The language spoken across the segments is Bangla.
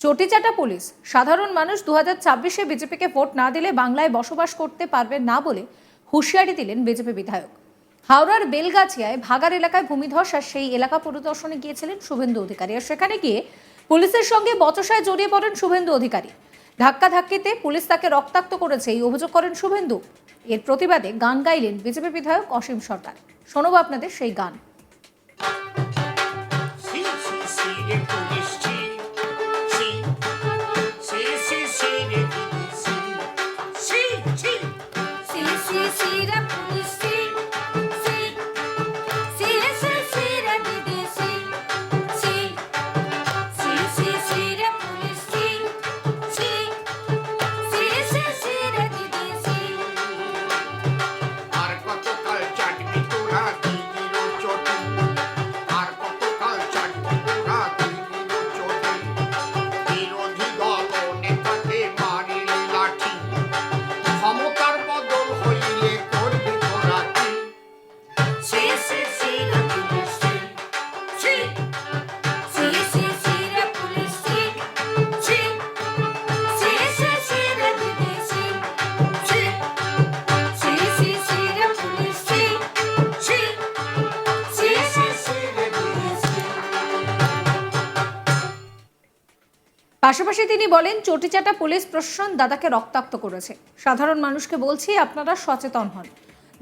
চটিচাটা পুলিশ, সাধারণ মানুষ দু হাজার ছাব্বিশে বিজেপিকে ভোট না দিলে বাংলায় বসবাস করতে পারবে না বলে হুঁশিয়ারি দিলেন বিজেপি বিধায়ক। হাওড়ার বেলগাছিয়ায় ভাগার এলাকায় ভূমিধস আর সেই এলাকা পরিদর্শনে গিয়েছিলেন শুভেন্দু অধিকারী। আর সেখানে গিয়ে পুলিশের সঙ্গে বচসায় জড়িয়ে পড়েন শুভেন্দু অধিকারী। ধাক্কা ধাক্কিতে পুলিশ তাকে রক্তাক্ত করেছে এই অভিযোগ করেন শুভেন্দু। এর প্রতিবাদে গান গাইলেন বিজেপি বিধায়ক অসীম সরকার শোনব আপনাদের সেই গান। পাশাপাশি তিনি বলেন, চটিচাটা পুলিশ প্রশাসন দাদাকে রক্তাক্ত করেছে। সাধারণ মানুষকে বলছি, আপনারা সচেতন হন।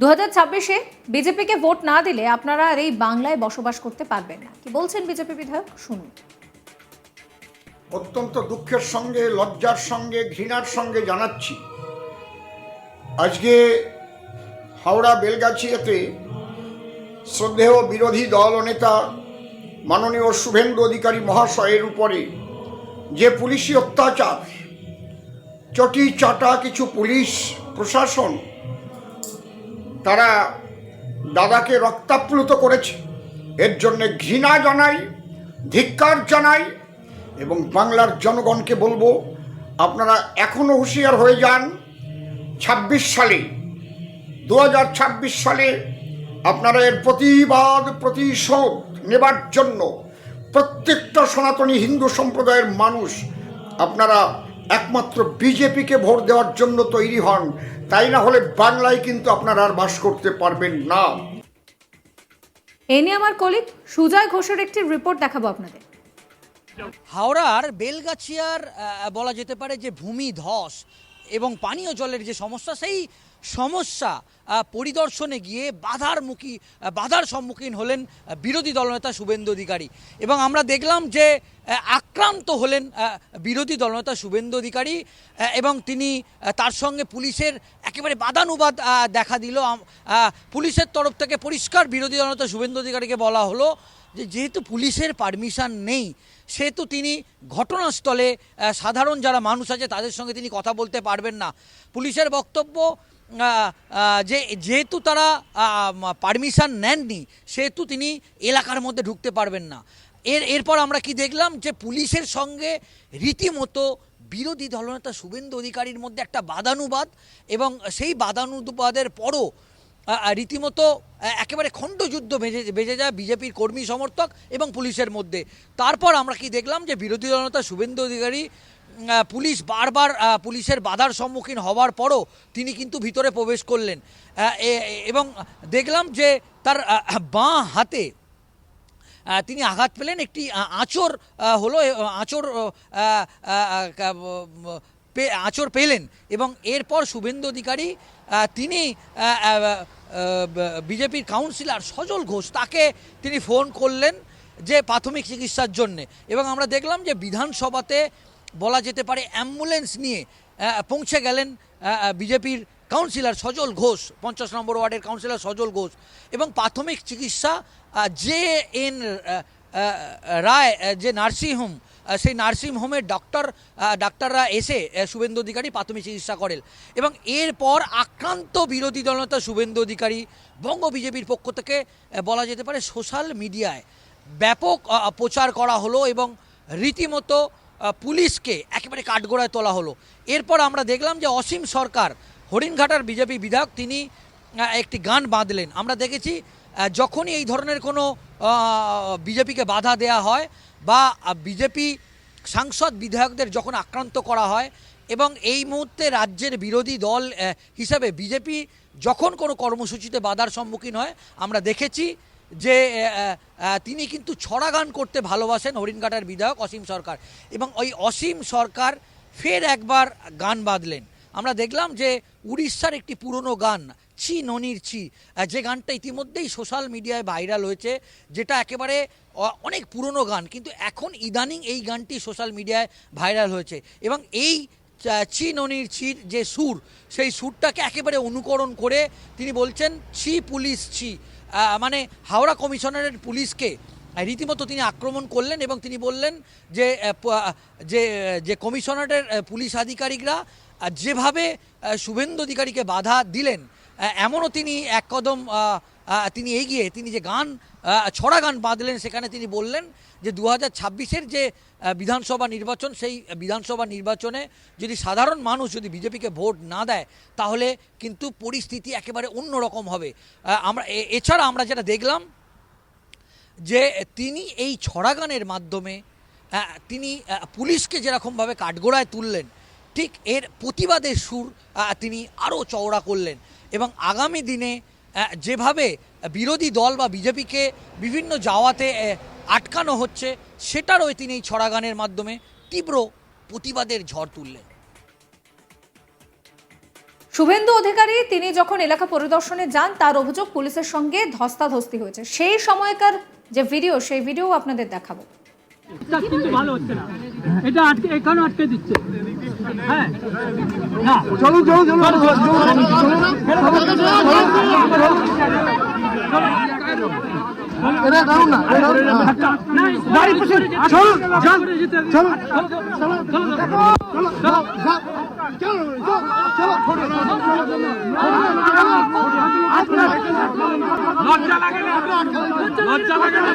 দু হাজার ছাব্বিশে বিজেপিকে ভোট না দিলে আপনারা আর এই বাংলায় বসবাস করতে পারবেন না। কি বলছেন বিজেপি বিধায়ক? শুনুন। অত্যন্ত দুঃখের সঙ্গে, লজ্জার সঙ্গে, ঘৃণার সঙ্গে জানাচ্ছি। আজকে হাওড়া বেলগাছিয়াতে শ্রদ্ধেয় বিরোধী দল নেতা মাননীয় শুভেন্দু অধিকারী মহাশয়ের উপরে যে পুলিশি অত্যাচার, চটি চাটা কিছু পুলিশ প্রশাসন তারা দাদাকে রক্তাপ্লুত করেছে। এর জন্যে ঘৃণা জানাই, ধিক্কার জানাই এবং বাংলার জনগণকে বলব, আপনারা এখনও হুঁশিয়ার হয়ে যান। ছাব্বিশ সালে দু হাজার ছাব্বিশ সালে আপনারা এর প্রতিবাদ, প্রতিশোধ নেবার জন্য প্রত্যেকটা সনাতনী হিন্দু সম্প্রদায়ের মানুষ আপনারা একমাত্র বিজেপিকে ভোট দেওয়ার জন্য তৈরি হন তাই না হলে বাংলায় কিন্তু আপনারা আর বাস করতে পারবেন না। এ নিয়ে আমার কলিগ সুজয় ঘোষের একটি রিপোর্ট দেখাবো আপনাদের। হাওড়ার বেলগাছিয়ার বলা যেতে পারে যে ভূমি ধস এবং পানীয় জলের যে সমস্যা সেই সমস্যা পরিদর্শনে গিয়ে বাধার মুখী বাধার সম্মুখীন হলেন বিরোধী দলনেতা শুভেন্দু অধিকারী। এবং আমরা দেখলাম যে আক্রান্ত হলেন বিরোধী দলনেতা শুভেন্দু অধিকারী এবং তিনি তার সঙ্গে পুলিশের একেবারে বাদানুবাদ দেখা দিল। পুলিশের তরফ থেকে পরিষ্কার বিরোধী দলনেতা শুভেন্দু অধিকারীকে বলা হলো যে, যেহেতু পুলিশের পারমিশন নেই, সেহেতু তিনি ঘটনাস্থলে সাধারণ যারা মানুষ আছে, তাদের সঙ্গে তিনি কথা বলতে পারবেন না। পুলিশের বক্তব্য যে, যেহেতু তারা পারমিশন নেননি, সেহেতু তিনি এলাকার মধ্যে ঢুকতে পারবেন না। এর, এরপর আমরা কি দেখলাম যে পুলিশের সঙ্গে রীতিমতো বিরোধী দলনেতা শুভেন্দু অধিকারীর মধ্যে একটা বাদানুবাদ এবং সেই বাদানুবাদের পরও রীতিমতো একেবারে খণ্ডযুদ্ধ বেজে বেজে যায় বিজেপির কর্মী সমর্থক এবং পুলিশের মধ্যে। তারপর আমরা কি দেখলাম যে বিরোধী দলনেতা শুভেন্দু অধিকারী পুলিশ বারবার পুলিশের বাধার সম্মুখীন হওয়ার পরও তিনি কিন্তু ভিতরে প্রবেশ করলেন। এবং দেখলাম যে তার বাঁ হাতে তিনি আঘাত পেলেন। একটি আঁচর হলো আঁচর আঁচড় পেলেন। এবং এরপর শুভেন্দু অধিকারী তিনি বিজেপির কাউন্সিলর সজল ঘোষ, তাকে তিনি ফোন করলেন যে প্রাথমিক চিকিৎসার জন্যে। এবং আমরা দেখলাম যে বিধানসভাতে বলা যেতে পারে অ্যাম্বুলেন্স নিয়ে পৌঁছে গেলেন বিজেপির কাউন্সিলর সজল ঘোষ, পঞ্চাশ নম্বর ওয়ার্ডের কাউন্সিলর সজল ঘোষ এবং প্রাথমিক চিকিৎসা জে এন রায় যে নার্সিংহোম সেই নার্সিংহোমের ডক্টর ডাক্তাররা এসে শুভেন্দু অধিকারী প্রাথমিক চিকিৎসা করেন এবং এরপর আক্রান্ত বিরোধী দলনেতা শুভেন্দু অধিকারী বঙ্গ বিজেপির পক্ষ থেকে বলা যেতে পারে সোশ্যাল মিডিয়ায় ব্যাপক প্রচার করা হলো এবং রীতিমতো পুলিশকে একেবারে কাঠগোড়ায় তোলা হলো। এরপর আমরা দেখলাম যে অসীম সরকার, হরিণঘাটার বিজেপি বিধায়ক, তিনি একটি গান বাঁধলেন। আমরা দেখেছি যখনই এই ধরনের কোনো বিজেপিকে বাধা দেয়া হয় বা বিজেপি সাংসদ বিধায়কদের যখন আক্রান্ত করা হয় এবং এই মুহূর্তে রাজ্যের বিরোধী দল হিসাবে বিজেপি যখন কোনো কর্মসূচিতে বাধার সম্মুখীন হয়, আমরা দেখেছি যে তিনি কিন্তু ছড়া গান করতে ভালোবাসেন হরিণঘাটার বিধায়ক অসীম সরকার। এবং ওই অসীম সরকার ফের একবার গান বাঁধলেন। আমরা দেখলাম যে উড়িষ্যার একটি পুরনো গান, ছি ননির ছি, যে গানটা ইতিমধ্যেই সোশ্যাল মিডিয়ায় ভাইরাল হয়েছে, যেটা একেবারে অনেক পুরনো গান, কিন্তু এখন ইদানিং এই গানটি সোশ্যাল মিডিয়ায় ভাইরাল হয়েছে। এবং এই ছি ননির ছির যে সুর, সেই সুরটাকে একেবারে অনুকরণ করে তিনি বলছেন, ছি পুলিশ ছি। মানে হাওড়া কমিশনারের পুলিশকে রীতিমতো তিনি আক্রমণ করলেন এবং তিনি বললেন যে যে যে কমিশনারের পুলিশ আধিকারিকরা যেভাবে শুভেন্দু অধিকারীকে বাধা দিলেন এমনও তিনি এক কদম তিনি এগিয়ে তিনি যে গান ছড়া গান বাঁধলেন, সেখানে তিনি বললেন যে দু হাজার যে বিধানসভা নির্বাচন, সেই বিধানসভা নির্বাচনে যদি সাধারণ মানুষ যদি বিজেপিকে ভোট না দেয়, তাহলে কিন্তু পরিস্থিতি একেবারে অন্যরকম হবে। আমরা এছাড়া আমরা যেটা দেখলাম যে তিনি এই ছড়া গানের মাধ্যমে তিনি পুলিশকে যেরকমভাবে কাঠগোড়ায় তুললেন ঠিক এর প্রতিবাদের সুর আহ, তিনি আরও চওড়া করলেন। এবং আগামী দিনে যেভাবে বিরোধী দল বা বিজেপিকে বিভিন্ন যাওয়াতে আটকানো হচ্ছে সেটারও তিনি এই ছড়া গানের মাধ্যমে তীব্র প্রতিবাদের ঝড় তুললেন। শুভেন্দু অধিকারী তিনি যখন এলাকা পরিদর্শনে যান তার অভিযোগ পুলিশের সঙ্গে ধস্তাধস্তি হয়েছে। সেই সময়কার যে ভিডিও সেই ভিডিও আপনাদের দেখাবো। কিন্তু ভালো হচ্ছে না। এটা আটকে এখানে আটকে দিচ্ছে হ্যাঁ না চলো চলো চলো লজ্জা লাগে না? লজ্জা লাগে না?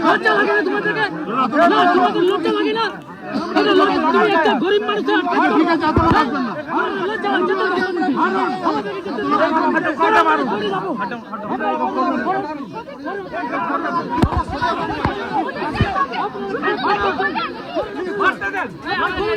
লজ্জা লাগে না? তোমাদেরকে না? তোমাদের লজ্জা লাগে না? এটা লজ্জা- তুমি একটা গরিব মানুষের আটকে দিচ্ছ। হ্যাঁ, লজ্জা লাগছে না? আমাদেরকে যেতে দাও। হাঁটো, মারো। মারতে দেন। এই,